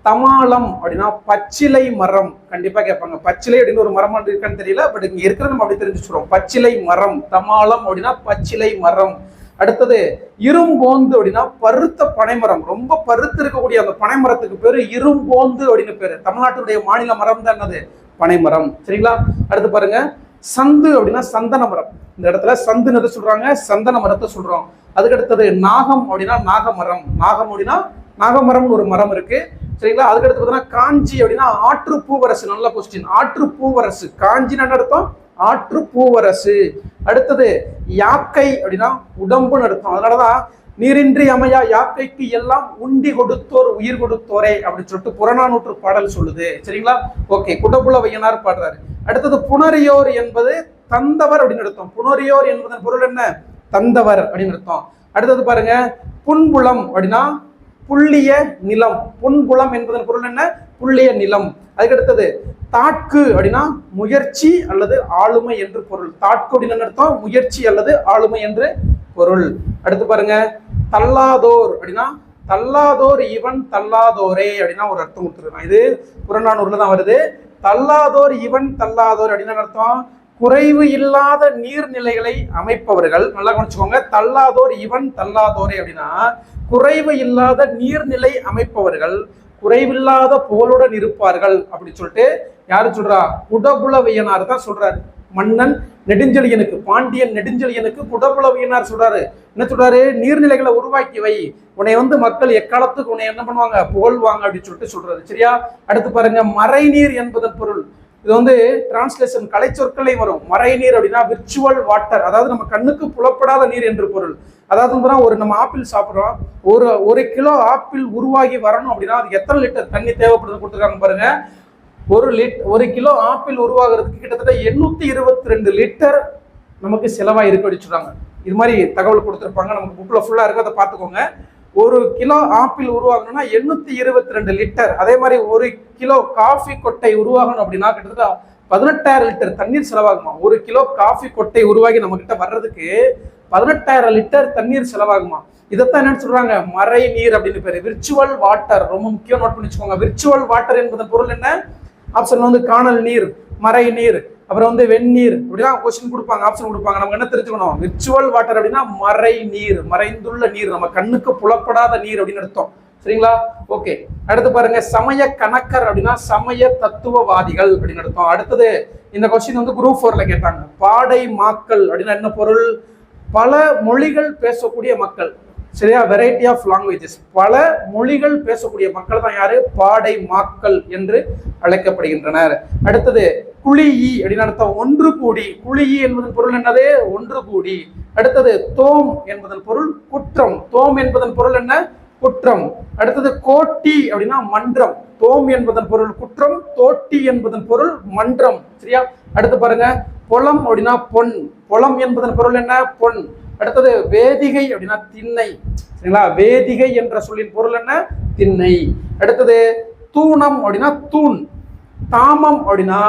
தமாலம் அப்படின்னா பச்சிலை மரம். கண்டிப்பா கேட்பாங்க. பச்சிலை அப்படின்னு ஒரு மரம் இருக்கான்னு தெரியல பட் இங்க இருக்கிற நம்ம அப்படி தெரிஞ்சுக்கிறோம் பச்சிலை மரம். தமாலம் அப்படின்னா பச்சிலை மரம். அடுத்தது இரும்போந்து அப்படின்னா பருத்த பனைமரம். ரொம்ப பருத்து இருக்கக்கூடிய அந்த பனைமரத்துக்கு பேரு இரும்போந்து அப்படின்னு பேரு. தமிழ்நாட்டுடைய மாநில மரம் தான் என்னது? பனைமரம். சரிங்களா? அடுத்து பாருங்க. சந்து அப்படின்னா சந்தன மரம். இந்த இடத்துல சந்துன்னு எது சொல்றாங்க? சந்தன மரத்தை சொல்றோம். அதுக்கு அடுத்தது நாகம் அப்படின்னா நாகமரம். நாகம் அப்படின்னா நாகமரம்னு ஒரு மரம் இருக்கு. சரிங்களா? அதுக்கு அடுத்து பார்த்தீங்கன்னா காஞ்சி அப்படின்னா ஆற்று பூவரசு நல்ல கொஸ்டின் ஆற்று பூவரசு காஞ்சின்னு அர்த்தம்? ஆற்று பூவரசு. அடுத்தது யாக்கை அப்படின்னா உடம்புன்னு அர்த்தம். அதனாலதான் நீரின்றி அமையா யாக்கைக்கு எல்லாம் உண்டி கொடுத்தோர் உயிர் கொடுத்தோரே அப்படின்னு சொல்லிட்டு புறநானூற்று பாடல் சொல்லுது. சரிங்களா? ஓகே குடபுல வையனார் பாடுறாரு. அடுத்தது புனரியோர் என்பது தந்தவர் அப்படின்னு அர்த்தம். புனரியோர் என்பதன் பொருள் என்ன? தந்தவர் அப்படின்னு அர்த்தம். அடுத்தது பாருங்க புன்புலம் அப்படின்னா புள்ளிய நிலம். புன்புலம் என்பதன் பொருள் என்ன? புள்ளிய நிலம். அதுக்கு அடுத்தது தாட்கு அப்படின்னா முயற்சி அல்லது ஆளுமை என்று பொருள். தாட்கு அப்படின்னு என்ன அர்த்தம்? முயற்சி அல்லது ஆளுமை என்று பொருள். அடுத்து பாருங்க. தள்ளாதோர் அப்படின்னா தள்ளாதோர் இவன் தள்ளாதோரே அப்படின்னா ஒரு அர்த்தம் கொடுத்துருக்கான் இது புறநானூர்ல தான் வருது. தள்ளாதோர் இவன் தள்ளாதோர் அப்படின்னு அர்த்தம்? குறைவு இல்லாத நீர்நிலைகளை அமைப்பவர்கள். நல்லா கவனிச்சுக்கோங்க. தள்ளாதோர் இவன் தள்ளாதோரே அப்படின்னா குறைவு இல்லாத நீர்நிலை அமைப்பவர்கள் குறைவில்லாத புகழுடன் இருப்பார்கள் அப்படின்னு சொல்லிட்டு யாரு சொல்றா? குடபுலவையனார் தான் சொல்றாரு. மன்னன் நெடுஞ்செழியனுக்கு பாண்டியன் நெடுஞ்செழியனுக்கு குடபுலவையனார் சொல்றாரு. என்ன சொல்றாரு? நீர்நிலைகளை உருவாக்கி வை. உன்னை வந்து மக்கள் எக்காலத்துக்கு உன்னை என்ன பண்ணுவாங்க? புகழ்வாங்க அப்படின்னு சொல்லிட்டு சொல்றாரு. சரியா? அடுத்து பாருங்க மறைநீர் என்பதன் பொருள். இது வந்து டிரான்ஸ்லேஷன் கலை சொற்களை வரும். மறைநீர் அப்படின்னா விர்ச்சுவல் வாட்டர் அதாவது நம்ம கண்ணுக்கு புலப்படாத நீர் என்று பொருள். அதாவது ஒரு நம்ம ஆப்பிள் சாப்பிட்றோம். ஒரு ஒரு கிலோ ஆப்பிள் உருவாகி வரணும் அப்படின்னா அது எத்தனை லிட்டர்? தண்ணி தேவைப்படுது கொடுத்துருக்காங்க பாருங்க. ஒரு லிட் ஒரு கிலோ ஆப்பிள் உருவாகிறதுக்கு கிட்டத்தட்ட எண்ணூத்தி இருபத்தி ரெண்டு லிட்டர் நமக்கு செலவாக இருக்கு அப்படின்னு சொல்கிறாங்க இது மாதிரி தகவல் கொடுத்துருப்பாங்க. நமக்கு புக்கில் ஃபுல்லாக இருக்கு. அதை பார்த்துக்கோங்க. ஒரு கிலோ ஆப்பிள் உருவாகணும்னா எண்ணூத்தி இருபத்தி ரெண்டு லிட்டர் அதே மாதிரி ஒரு கிலோ காஃபி கொட்டை உருவாகணும் அப்படின்னா கிட்டத்தட்ட பதினெட்டாயிரம் லிட்டர் தண்ணீர் செலவாகுமா? ஒரு கிலோ காஃபி கொட்டை உருவாகி நம்ம கிட்ட வர்றதுக்கு பதினெட்டாயிரம் லிட்டர் தண்ணீர் செலவாகுமா? இதைத்தான் என்ன சொல்றாங்க. மறை நீர் அப்படின்னு பேரு. விர்ச்சுவல் வாட்டர் ரொம்ப முக்கியம் நோட் பண்ணி வச்சுக்கோங்க. விர்ச்சுவல் வாட்டர் என்பதன் பொருள் என்ன? ஆப்ஷன் வந்து காணல் நீர் மறை நீர் அப்புறம் வந்து வெந்நீர் இப்படிதான் கொஸ்டின் கொடுப்பாங்க ஆப்ஷன் கொடுப்பாங்க. நம்ம என்ன தெரிஞ்சுக்கணும்? விர்ச்சுவல் வாட்டர் அப்படின்னா மறை நீர் மறைந்துள்ள நீர். நம்ம கண்ணுக்கு புலப்படாத நீர் அப்படின்னு அர்த்தம். சரிங்களா? ஓகே அடுத்து பாருங்க சமய கணக்கர் அப்படின்னா சமய தத்துவவாதிகள் அப்படின்னு அர்த்தம். அடுத்தது இந்த கொஸ்டின் வந்து குரூப் ஃபோர்ல கேட்டாங்க. பாடை மாக்கள் அப்படின்னா என்ன பொருள்? பல மொழிகள் பேசக்கூடிய மக்கள். சரியா? வெரைட்டி ஆஃப் லாங்குவேஜஸ் பல மொழிகள் பேசக்கூடிய மக்கள் தான் யாரு? பாடை மாக்கள் என்று அழைக்கப்படுகின்றனர். அடுத்தது குழியி அப்படின்னு அர்த்தம் ஒன்று கூடி. குழியி என்பதன் பொருள் என்னது? ஒன்று கூடி. அடுத்தது தோம் என்பதன் பொருள் குற்றம். தோம் என்பதன் பொருள் என்ன? குற்றம். அடுத்தது கோட்டி அப்படின்னா மன்றம். தோம் என்பதன் பொருள் குற்றம் தோட்டி என்பதன் பொருள் மன்றம். சரியா? அடுத்து பாருங்க பொலம் அப்படின்னா பொன். பொலம் என்பதன் பொருள் என்ன? பொன். அடுத்தது வேதிகை அப்படின்னா திண்ணை. சரிங்களா? வேதிகை என்ற சொல்லின் பொருள் என்ன? திண்ணை. அடுத்தது தூணம் அப்படின்னா தூண். தாமம் அப்படின்னா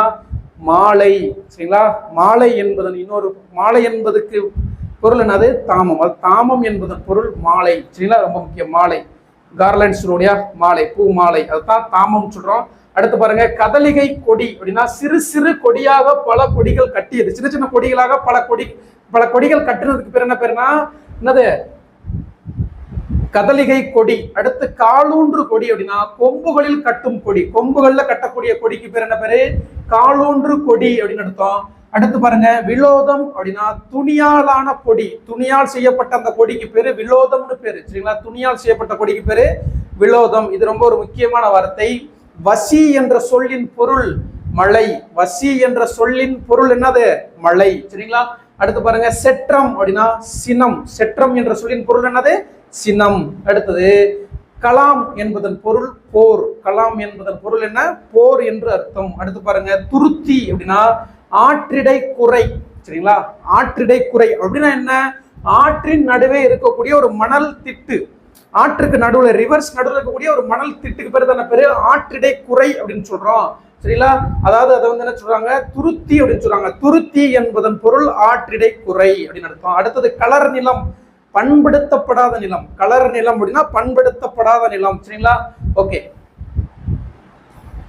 மாலை. சரிங்களா? மாலை என்பதன் இன்னொரு மாலை என்பதுக்கு பொருள் என்னது? தாமம். அது தாமம் என்பதன் பொருள் மாலை. சரிங்களா? ரொம்ப முக்கியம். மாலை. கார்லண்ட்ஸினுடைய மாலை. பூ மாலை. அதுதான் தாமம் சொல்றோம். அடுத்து பாருங்க கதலிகை கொடி அப்படின்னா சிறு சிறு கொடியாக பல கொடிகள் கட்டியது. சின்ன சின்ன கொடிகளாக பல கொடி பல கொடிகள் கட்டுனதுக்கு பேர் என்ன பேருனா என்னது? கதலிகை கொடி அடுத்து காலூன்று கொடி அப்படின்னா கொம்புகளில் கட்டும் கொடி. கொம்புகள்ல கட்டக்கூடிய கொடிக்கு பேர் என்ன பேரு? காலூன்று கொடி அப்படின்னு அர்த்தம். அடுத்து பாருங்க விலோதம் அப்படின்னா துணியாலான கொடி. துணியால் செய்யப்பட்ட அந்த கொடிக்கு பேரு விலோதம்னு பேரு. சரிங்களா? துணியால் செய்யப்பட்ட கொடிக்கு பேரு விலோதம். இது ரொம்ப ஒரு முக்கியமான வார்த்தை. வசி என்ற சொல்லின் பொருள் மழை. வசி என்ற சொல்லின் பொருள் என்னது? மழை. சரிங்களா? அடுத்து பாருங்க செற்றம் அப்படின்னா சினம் செற்றம் என்ற சொல்லின் பொருள் என்னது? சினம் அடுத்தது கலாம் என்பதன் பொருள் போர். கலாம் என்பதன் பொருள் என்ன? போர் என்று அர்த்தம். அடுத்து பாருங்க துருத்தி அப்படின்னா ஆற்றிடை குறை. சரிங்களா? ஆற்றிடை குறை. அப்படின்னா என்ன? ஆற்றின் நடுவே இருக்கக்கூடிய ஒரு மணல் திட்டு. ஆற்றுக்கு நடுவுல ரிவர்ஸ் நடுவில் இருக்கக்கூடிய ஒரு மணல் திட்டுக்கு பேர் தானே பேரு? ஆற்றிடை குறை அப்படின்னு சொல்றோம். சரிங்களா? அதாவது அதை வந்து என்ன சொல்றாங்க? துருத்தி அப்படின்னு சொல்றாங்க. துருத்தி என்பதன் பொருள் ஆற்றிடை குறை அப்படின்னு அர்த்தம். அடுத்தது கலர் நிலம். பண்படுத்தப்படாத நிலம். கலர் நிலம் அப்படின்னா பண்படுத்தப்படாத நிலம். சரிங்களா? ஓகே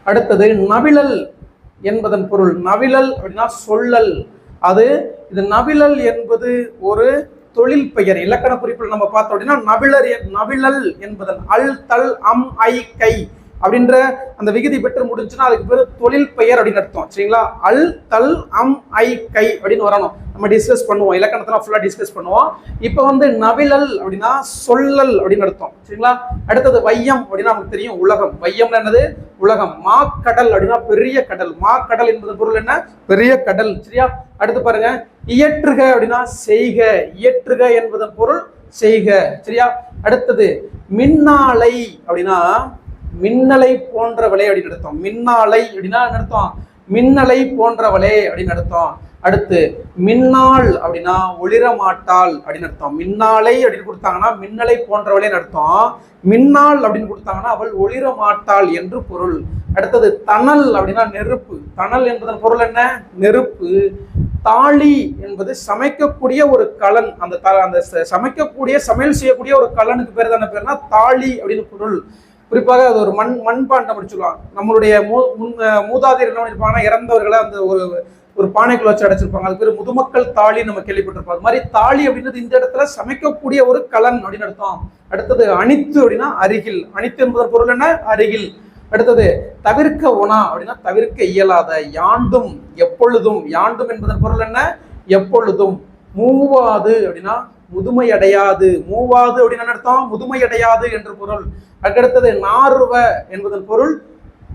அடுத்தது நவிழல் என்பதன் பொருள். நவிழல் அப்படின்னா சொல்லல். அது இது நவிழல் என்பது ஒரு தொழில் பெயர். இலக்கண குறிப்பில் நம்ம பார்த்தோம் அப்படின்னா நவிழர் என்- நவிழல் என்பதன் அல் தல் அம் ஐ கை. அப்படின்ற அந்த விகுதி பெற்று முடிஞ்சுன்னா அதுக்கு பேர் தொழில் பெயர் அப்படின்னு அர்த்தம். சரிங்களா? அல் தல் அம் ஐ கை அப்படின்னு வரணும். நம்ம டிஸ்கஸ் பண்ணுவோம். இலக்கணத்தெல்லாம் ஃபுல்லாக டிஸ்கஸ் பண்ணுவோம். இப்போ வந்து நவிழல் அப்படின்னா சொல்லல் அப்படின்னு அர்த்தம். சரிங்களா? அடுத்தது வையம் அப்படின்னா நமக்கு தெரியும் உலகம். வையம்னா என்னது? உலகம். மாக்கடல் அப்படின்னா பெரிய கடல். மாக்கடல் என்பது பொருள் என்ன? பெரிய கடல். சரியா? அடுத்து பாருங்க. இயற்றுக அப்படின்னா செய்க. இயற்றுக என்பதன் பொருள் செய்க. சரியா? அடுத்தது மின்னாலை அப்படின்னா மின்னலை போன்றவளே அப்படின்னு அர்த்தம். மின்னாலை அப்படின்னா என்ன அர்த்தம்? மின்னலை போன்றவளே அப்படின்னு அர்த்தம். அடுத்து மின்னாள் அப்படின்னா ஒளிரமாட்டாள் அப்படின்னு அர்த்தம். மின்னாலை அப்படின்னு கொடுத்தாங்கன்னா மின்னலை போன்றவளேன்னு அர்த்தம். மின்னாள் அப்படின்னு கொடுத்தாங்கன்னா அவள் ஒளிரமாட்டாள் என்று பொருள். அடுத்தது தணல் அப்படின்னா நெருப்பு. தணல் என்பதன் பொருள் என்ன? நெருப்பு. தாளி என்பது சமைக்கக்கூடிய ஒரு கலன். அந்த அந்த ச- சமைக்கக்கூடிய சமையல் செய்யக்கூடிய ஒரு கலனுக்கு பேர் தானே? பேர்னா தாளி அப்படின்னு பொருள். குறிப்பாக அது ஒரு மண் மண்பாண்டம் அப்படி சொல்லுவாங்க. நம்மளுடைய மூ முன் மூதாதையர் என்ன பண்ணியிருப்பாங்கன்னா இறந்தவர்களை அந்த ஒரு ஒரு பானைக்குள்ள வச்சு அடைச்சிருப்பாங்க. அது பேர் முதுமக்கள் தாலி நம்ம கேள்விப்பட்டிருப்போம். அது மாதிரி தாலி அப்படின்றது இந்த இடத்துல சமைக்கக்கூடிய ஒரு கலன் அப்படின்னு அர்த்தம். அடுத்தது அணித்து அப்படின்னா அருகில். அணித்து என்பதன் பொருள் என்ன? அருகில். அடுத்தது தவிர்க்க உணா அப்படின்னா தவிர்க்க இயலாத யாண்டும் எப்பொழுதும். யாண்டும் என்பதன் பொருள் என்ன? எப்பொழுதும். மூவாது அப்படின்னா முதுமை அடையாது மூவாது அப்படின்னு அர்த்தம்? முதுமை அடையாது என்று பொருள். அதுக்கடுத்தது நார்வ என்பதன் பொருள்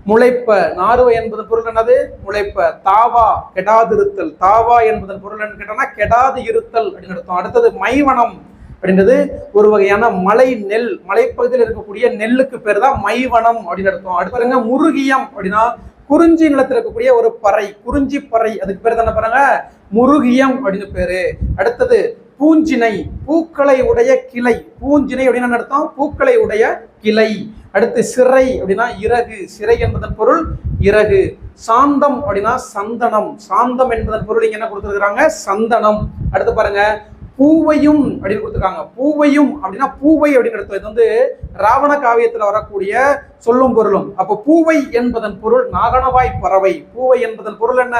முளைப்ப. நார்வ என்பதன் பொருள் என்னது? முளைப்ப. தாவா கெடாதிருத்தல். தாவா என்பதன் பொருள் என்ன கேட்டோம்னா கெடாது இருத்தல் அப்படின்னு அர்த்தம். அடுத்தது மைவனம் அப்படின்றது ஒரு வகையான மலை நெல். மலைப்பகுதியில் இருக்கக்கூடிய நெல்லுக்கு பேர் தான் மைவனம் அப்படின்னு அர்த்தம். அடுத்து பாருங்க முருகியம் அப்படின்னா குறிஞ்சி நிலத்தில் இருக்கக்கூடிய ஒரு பறை. குறிஞ்சி பறை அதுக்கு பேர் தானே பாருங்க? முருகியம் அப்படின்னு பேரு. அடுத்தது பூஞ்சினை பூக்களை உடைய கிளை. பூஞ்சினை அப்படின்னு என்ன அர்த்தம்? பூக்களை உடைய கிளை. அடுத்து சிறை அப்படின்னா இறகு. சிறை என்பதன் பொருள் இறகு. சாந்தம் அப்படின்னா சந்தனம். சாந்தம் என்பதன் பொருள் இங்க என்ன கொடுத்துருக்காங்க சந்தனம். அடுத்து பாருங்க பூவையும் அப்படின்னு கொடுத்துருக்காங்க. பூவையும் அப்படின்னா பூவை அப்படின்னு அர்த்தம். இது வந்து ராவண காவியத்தில் வரக்கூடிய சொல்லும் பொருளும். அப்போ பூவை என்பதன் பொருள் நாகனவாய் பறவை. பூவை என்பதன் பொருள் என்ன?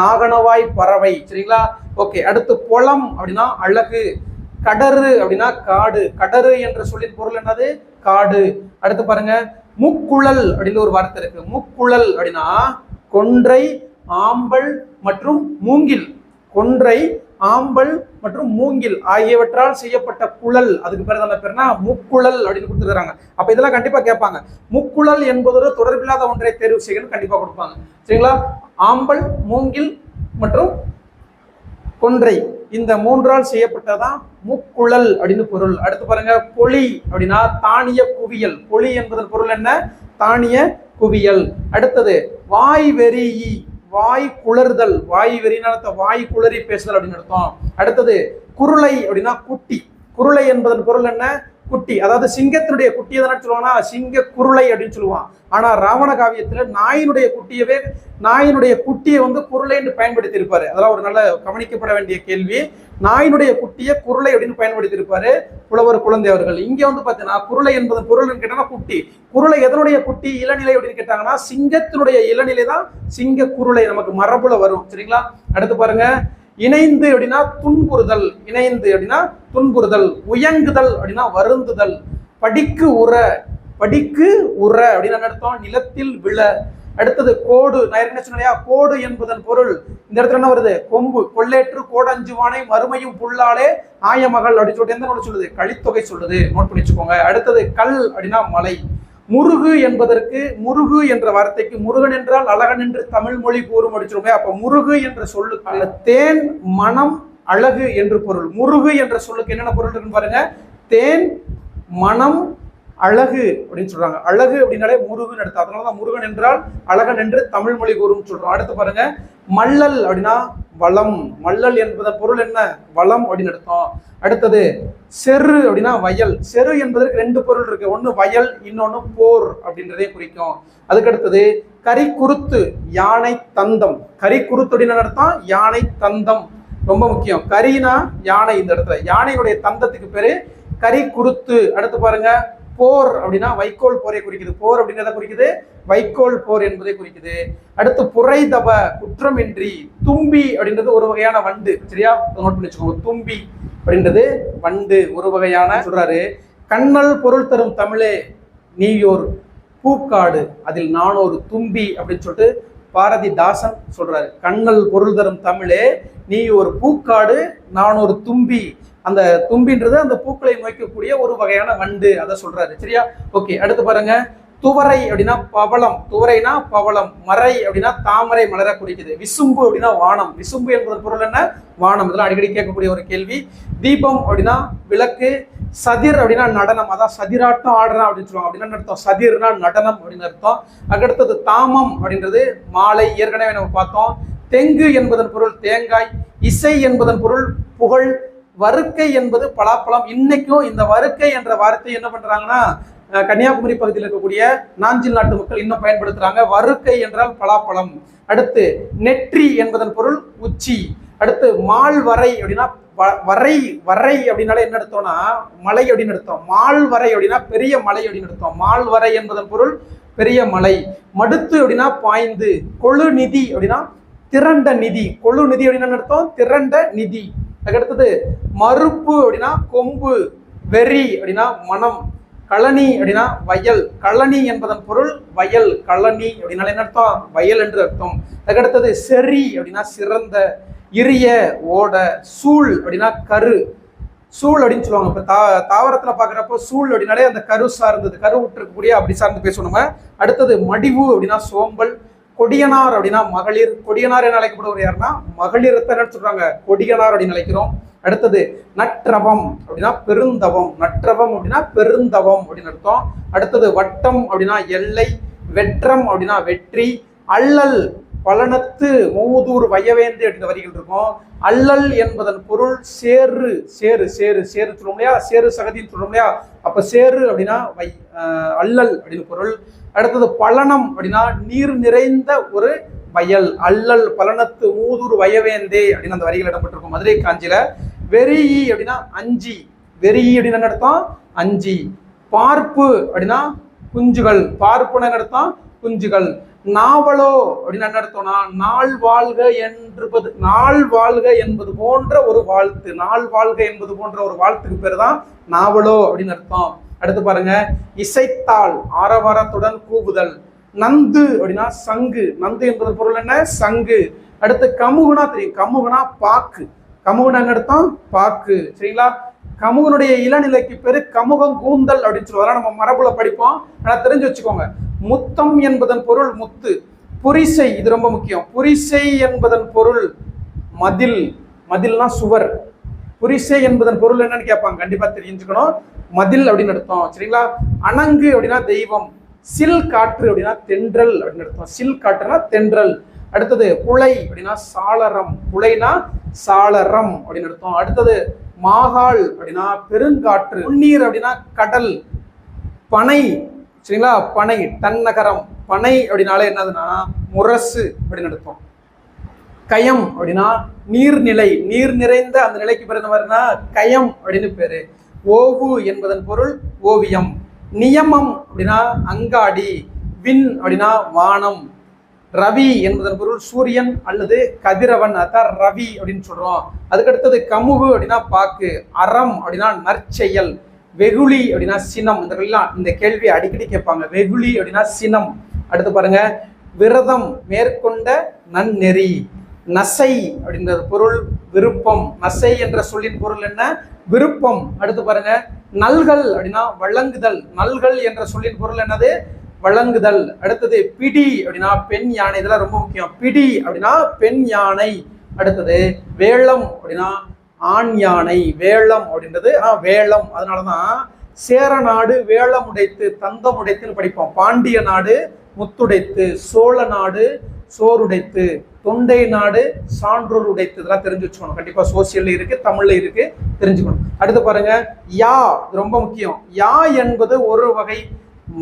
நாகனவாய் பறவை. சரிங்களா? ஓகே அடுத்து புலம் அப்படின்னா அழகு. கடறு அப்படின்னா காடு. கடறு என்ற சொல்லின் பொருள் என்னது? காடு. அடுத்து பாருங்க முக்குழல் அப்படின்னு ஒரு வார்த்தை இருக்கு. முக்குழல் அப்படின்னா கொன்றை ஆம்பல் மற்றும் மூங்கில். கொன்றை ஆம்பல் மற்றும் மூங்கில் ஆகியவற்றால் செய்யப்பட்ட குழல். அதுக்கு பேர் என்ன பேர்னா முக்குழல் அப்படின்னு கொடுத்துருக்காங்க அப்ப இதெல்லாம் கண்டிப்பா கேட்பாங்க. முக்குழல் என்பதோட தொடர்பில்லாத ஒன்றை தேர்வு செய்யணும்னு கண்டிப்பா கொடுப்பாங்க. சரிங்களா? ஆம்பல் மூங்கில் மற்றும் கொன்றை. இந்த மூன்றால் செய்யப்பட்டதான் முக்குழல் அப்படின்னு பொருள். அடுத்து பாருங்க பொலி அப்படின்னா தானிய குவியல். பொலி என்பதன் பொருள் என்ன? தானிய குவியல். அடுத்தது வாய் வெறி வாய் குளறுதல். வாய் வெறினால வாய் குளறி பேசுதல் அப்படின்னு அர்த்தம். அடுத்தது குருளை அப்படின்னா குட்டி. குருளை என்பதன் பொருள் என்ன? குட்டி அதாவது சிங்கத்தினுடைய குட்டியை எதனா சொல்லுவாங்கன்னா சிங்க குருளை அப்படின்னு சொல்லுவான். ஆனால் ராவண காவியத்தில் நாயினுடைய குட்டியவே நாயினுடைய குட்டியை வந்து குருளைன்னு பயன்படுத்தி இருப்பாரு அதெல்லாம் ஒரு நல்ல கவனிக்கப்பட வேண்டிய கேள்வி. நாயினுடைய குட்டியை குருளை அப்படின்னு பயன்படுத்தி இருப்பாரு புலவர் குழந்தை அவர்கள். இங்கே வந்து பார்த்தீங்கன்னா குருளை என்பது பொருள் கேட்டாங்கன்னா குட்டி. குருளை எதனுடைய குட்டி இளநிலை அப்படின்னு கேட்டாங்கன்னா சிங்கத்தினுடைய இளநிலை தான் சிங்க குருளை நமக்கு மரபுல வரும். சரிங்களா? அடுத்து பாருங்க. இணைந்து அப்படின்னா துன்புறுதல் இணைந்து அப்படின்னா துன்புறுதல் உயங்குதல் அப்படின்னா வருந்துதல். படிக்கு உற படிக்கு உற அப்படின்னு என்ன அர்த்தம்? நிலத்தில் விழ. அடுத்தது கோடு நான் என்ன கோடு என்பதன் பொருள். இந்த இடத்துல என்ன வருது? கொம்பு கொள்ளேற்று கோடஞ்சுவானை மறுமையும் புல்லாலே ஆயமகள் அப்படின்னு சொல்லிட்டு எந்த நூல் சொல்லுது? கழித்தொகை சொல்லுது. நோட் பண்ணி வச்சுக்கோங்க. அடுத்தது கல் அப்படின்னா மலை. முருகு என்பதற்கு முருகு என்ற வார்த்தைக்கு முருகன் என்றால் அழகன் என்று தமிழ் மொழி கூறும் அப்படி அப்ப முருகு என்ற சொல்லுக்கு தேன் மனம் அழகு என்று பொருள். முருகு என்ற சொல்லுக்கு என்னென்ன பொருள் இருக்குன்னு பாருங்க. தேன் மனம் அழகு அப்படின்னு சொல்றாங்க. அழகு அப்படின்னாலே முருகன் எடுத்து அதனாலதான் முருகன் என்றால் அழகன் என்று தமிழ் மொழி கூறும் சொல்றோம். அடுத்து பாருங்க. மல்லல் அப்படின்னா வளம். மல்லல் என்பதன் பொருள் என்ன? வளம் அப்படின்னு அர்த்தம். அடுத்தது செரு அப்படின்னா வயல். செரு என்பதற்கு ரெண்டு பொருள் இருக்கு. ஒன்று வயல் இன்னொன்று போர் அப்படின்றதே குறிக்கும். அதுக்கு அடுத்தது குருத்து யானை தந்தம். கரி குருத்து அப்படின்னு நடத்தம் அர்த்தம்? யானை தந்தம். ரொம்ப முக்கியம். கரினா யானை இந்த இடத்துல. யானையுடைய தந்தத்துக்கு பேரு கரிக்குருத்து. அடுத்து பாருங்க. போர் அப்படின்னா வைக்கோல் போரை குறிக்குது. போர் அப்படின்றத குறிக்குது? வைக்கோல் போர் என்பதை குறிக்குது. அடுத்து புரைதப குற்றமின்றி தும்பி அப்படின்றது ஒரு வகையான வண்டு. சரியா? நோட் பண்ணி வச்சுக்கோங்க. தும்பி அப்படின்றது வண்டு. ஒரு வகையான சொல்றாரு கண்ணல் பொருள் தரும் தமிழே நீயோர் பூக்காடு அதில் நானோர் தும்பி அப்படின்னு சொல்லிட்டு பாரதிதாசன் சொல்றாரு. கண்ணல் பொருள் தரும் தமிழே நீ ஒரு பூக்காடு நான் ஒரு தும்பி அந்த தும்பின்றது அந்த பூக்களை நோய்க்கக்கூடிய ஒரு வகையான வண்டு அதை சொல்றாரு. சரியா? ஓகே அடுத்து பாருங்க. துவரை அப்படின்னா பவளம். துவரைனா பவளம். மறை அப்படின்னா தாமரை மலர குறிக்குது விசும்பு அப்படின்னா வானம். விசும்பு என்பதன் பொருள் என்ன? வானம். இதெல்லாம் அடிக்கடி கேட்கக்கூடிய ஒரு கேள்வி. தீபம் அப்படின்னா விளக்கு. சதிர் அப்படின்னா நடனம். அதான் சதிராட்டம் ஆடுறான் அப்படின்னு சொல்லுவாங்க. அப்படின்னா அர்த்தம்? சதிர்னா நடனம் அப்படின்னு அர்த்தம். அதுக்கடுத்தது தாமம் அப்படின்றது மாலை. ஏற்கனவே நம்ம பார்த்தோம். தெங்கு என்பதன் பொருள் தேங்காய். இசை என்பதன் பொருள் புகழ். வருக்கை என்பது பலாப்பழம். இன்னைக்கும் இந்த வருக்கை என்ற வார்த்தை என்ன பண்றாங்கன்னா கன்னியாகுமரி பகுதியில் இருக்கக்கூடிய நாஞ்சில் நாட்டு மக்கள் இன்னும் பயன்படுத்துறாங்க. வருக்கை என்றால் பலாப்பழம். அடுத்து நெற்றி என்பதன் பொருள் உச்சி. அடுத்து மால் வரை அப்படின்னா வரை வரை அப்படின்னால என்ன எடுத்தோம்னா மலை அப்படின்னு எடுத்தோம் மால் வரை அப்படின்னா பெரிய மலை அப்படின்னு எடுத்தோம் மால் வரை என்பதன் பொருள் பெரிய மலை. மடுத்து அப்படின்னா பாய்ந்து. கொழு நிதி அப்படின்னா திரண்ட நிதி. கொழு நிதி அப்படின்னா என்ன அர்த்தம்? திரண்ட நிதி. அதுக்கடுத்தது மறுப்பு அப்படின்னா கொம்பு வெறி அப்படின்னா மனம் களனி அப்படின்னா வயல். களனி என்பதன் பொருள் வயல் களனி அப்படின்னால என்ன அர்த்தம்? வயல் என்று அர்த்தம். அதுக்கடுத்தது செறி அப்படின்னா சிறந்த இரிய ஓட சூழ் அப்படின்னா கரு. சூழ் அப்படின்னு சொல்லுவாங்க. இப்போ தா தாவரத்தில் பார்க்குறப்போ சூள் அப்படின்னாலே அந்த கரு சார்ந்தது. கரு விட்டுருக்கக்கூடிய அப்படி சார்ந்து பேசணும் அடுத்தது மடிவு அப்படின்னா சோம்பல். கொடியனார் அப்படின்னா மகளிர் கொடியனார் என அழைக்கப்படுவது யாருன்னா? மகளிர் என்ன சொல்றாங்க. கொடியனார் அப்படின்னு அழைக்கிறோம். அடுத்தது நற்றவம் அப்படின்னா பெருந்தவம். நற்றவம் அப்படின்னா பெருந்தவம் அப்படின்னு அர்த்தம். அடுத்தது வட்டம் அப்படின்னா எல்லை வெற்றம் அப்படின்னா வெற்றி அல்லல் பலனத்து மூதூர் வயவேந்து அப்படின்ற வரிகள் இருக்கும். அல்லல் என்பதன் பொருள் சேறு சேறு சேறு சேரு சொல்லுவோம் இல்லையா? சேறு சகதின்னு சொல்லுவோம் இல்லையா? அப்ப சேறு அப்படின்னா வை அல்லல் அப்படின்னு பொருள். அடுத்தது பலனம் அப்படின்னா நீர் நிறைந்த ஒரு வயல். அல்லல் பலனத்து மூதூர் வயவேந்தே அப்படின்னு அந்த வரிகள் இடம்பெற்றிருக்கும். மதுரை காஞ்சியில வெறியி அப்படின்னா அஞ்சி. வெறியி அப்படின்னு என்ன அஞ்சி. பார்ப்பு அப்படின்னா குஞ்சுகள். பார்ப்புன்னு என்ன குஞ்சுகள். நாவலோ அப்படின்னு என்ன அர்த்தம்னா நாள் வாழ்க என்பது நாள் வாழ்க என்பது போன்ற ஒரு வாழ்த்து நாள் வாழ்க என்பது போன்ற ஒரு வாழ்த்துக்கு பேர் தான் நாவலோ அப்படின்னு அர்த்தம். அடுத்து பாருங்க இசைத்தாள் ஆரவாரத்துடன் கூவுதல் நந்து அப்படின்னா சங்கு நந்து என்பது பொருள் என்ன? சங்கு. அடுத்து கமுகுனா தெரியும் கமுகுனா பாக்கு. கமுகுனா என்ன அர்த்தம்? பாக்கு. சரிங்களா? கமுகனுடைய இளநிலைக்கு பேரு கமுகம் கூந்தல் அப்படின்னு சொல்லுவாங்க. நம்ம மரபுல படிப்போம். ஆனா தெரிஞ்சு வச்சுக்கோங்க. முத்தம் என்பதன் பொருள் முத்து. புரிசை இது ரொம்ப முக்கியம். புரிசை என்பதன் பொருள் மதில். மதில்னா சுவர். புரிசை என்பதன் பொருள் என்னன்னு கேட்பாங்க. கண்டிப்பா தெரிஞ்சுக்கணும். மதில் அப்படின்னு அர்த்தம். சரிங்களா? அணங்கு அப்படின்னா தெய்வம். சில் காற்று அப்படின்னா தென்றல் அப்படின்னு அர்த்தம். சில் காற்றுனா தென்றல். அடுத்தது புலை அப்படின்னா சாளரம். புலைனா சாளரம் அப்படின்னு அர்த்தம். அடுத்தது மாகாள் அப்படின்னா பெருங்காற்று. நீர் அப்படின்னா கடல். பனை சரிங்களா? பனை தன்னகரம். பனை அப்படின்னாலே என்னதுன்னா முரசு அப்படின்னு எடுப்போம் கயம் அப்படின்னா நீர்நிலை. நீர் நிறைந்த அந்த நிலைக்கு பேர் என்ன வருதுன்னா கயம் அப்படின்னு பேரு. ஓவு என்பதன் பொருள் ஓவியம். நியமம் அப்படின்னா அங்காடி. விண் அப்படின்னா வானம். ரவி என்பதன் பொருள் சூரியன் அல்லது கதிரவன். அதான் ரவி அப்படின்னு சொல்றோம். அதுக்கடுத்தது கமுகு அப்படின்னா பாக்கு. அறம் அப்படின்னா நற்செயல். வெகுளி அப்படின்னா சினம். இந்த இந்த கேள்வி அடிக்கடி கேட்பாங்க. வெகுளி அப்படின்னா சினம். அடுத்து பாருங்க விரதம் மேற்கொண்ட நன்னெறி. நசை அப்படின்ற பொருள் விருப்பம். நசை என்ற சொல்லின் பொருள் என்ன? விருப்பம். அடுத்து பாருங்க நல்கள் அப்படின்னா வழங்குதல். நல்கள் என்ற சொல்லின் பொருள் என்னது? வழங்குதல். அடுத்தது பிடி அப்படின்னா பெண் யானை. இதெல்லாம் ரொம்ப முக்கியம். பிடி அப்படின்னா பெண் யானை. அடுத்தது வேளம் அப்படின்னா ஆண் யானை வேளம் அப்படின்றது. ஆ வேளம் அதனாலதான் சேர நாடு வேளம் உடைத்து தந்தம் உடைத்துன்னு படிப்போம். பாண்டிய நாடு முத்துடைத்து சோழ நாடு சோறுடைத்து தொண்டை நாடு சான்றோர் உடைத்து. இதெல்லாம் தெரிஞ்சு வச்சுக்கணும். கண்டிப்பா சோசியல்ல இருக்கு தமிழ்ல இருக்கு தெரிஞ்சுக்கணும். அடுத்து பாருங்க யா இது ரொம்ப முக்கியம். யா என்பது ஒரு வகை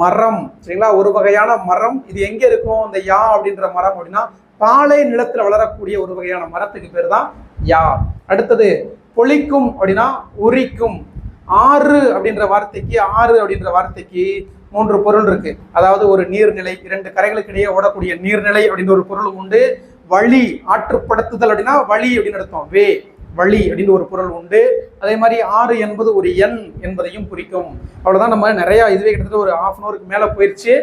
மரம். சரிங்களா? ஒரு வகையான மரம். இது எங்க இருக்கும்? இந்த யா அப்படின்ற மரம் அப்படின்னா பாலை நிலத்துல வளரக்கூடிய ஒரு வகையான மரத்துக்கு பேர் தான் யா அடுத்தது பொழிக்கும் அப்படின்னா உரிக்கும். ஆறு அப்படின்ற வார்த்தைக்கு ஆறு அப்படின்ற வார்த்தைக்கு மூன்று பொருள் இருக்கு. அதாவது ஒரு நீர்நிலை இரண்டு கரைகளுக்கு இடையே ஓடக்கூடிய நீர்நிலை அப்படின்ற ஒரு பொருள் உண்டு. வழி ஆற்றுப்படுத்துதல் அப்படின்னா வழி அப்படின்னு அர்த்தம். வே. வழி அப்படின்னு ஒரு பொருள் உண்டு. அதே மாதிரி ஆறு என்பது ஒரு எண் என்பதையும் குறிக்கும். அவ்வளோதான் நம்ம நிறையா இதுவே கிட்டத்தட்ட ஒரு ஆஃப் அன் ஹவருக்கு மேலே போயிடுச்சு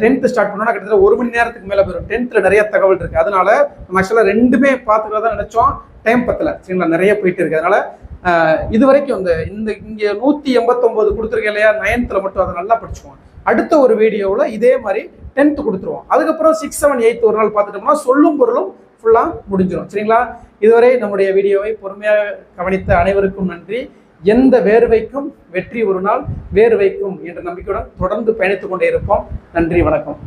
டென்த்து ஸ்டார்ட் பண்ணோம்னா கிட்டத்தட்ட ஒரு மணி நேரத்துக்கு மேலே போயிடும் டென்த்தில் நிறைய தகவல் இருக்குது அதனால நம்ம ஆக்சுவலாக ரெண்டுமே பார்த்துக்கலாம் தான் நினச்சோம். டைம் பத்தல. சரிங்களா நிறைய போயிட்டு இருக்கு. அதனால இது வரைக்கும் இந்த இந்த இங்கே நூற்றி எண்பத்தொம்போது கொடுத்துருக்க இல்லையா? நைன்த்தில் மட்டும் அதை நல்லா படிச்சுக்கோங்க அடுத்த ஒரு வீடியோவில் இதே மாதிரி டென்த்து கொடுத்துருவோம். அதுக்கப்புறம் சிக்ஸ் செவன் எயித் ஒரு நாள் பார்த்துட்டோம்னா சொல்லும் பொருளும் ஃபுல்லாக முடிஞ்சிடும் சரிங்களா? இதுவரை நம்முடைய வீடியோவை பொறுமையாக கவனித்த அனைவருக்கும் நன்றி. எந்த வேர்வைக்கும் வெற்றி ஒரு நாள் வேர்வைக்கும் என்ற நம்பிக்கையுடன் தொடர்ந்து பயணித்துக் கொண்டே இருப்போம். நன்றி வணக்கம்.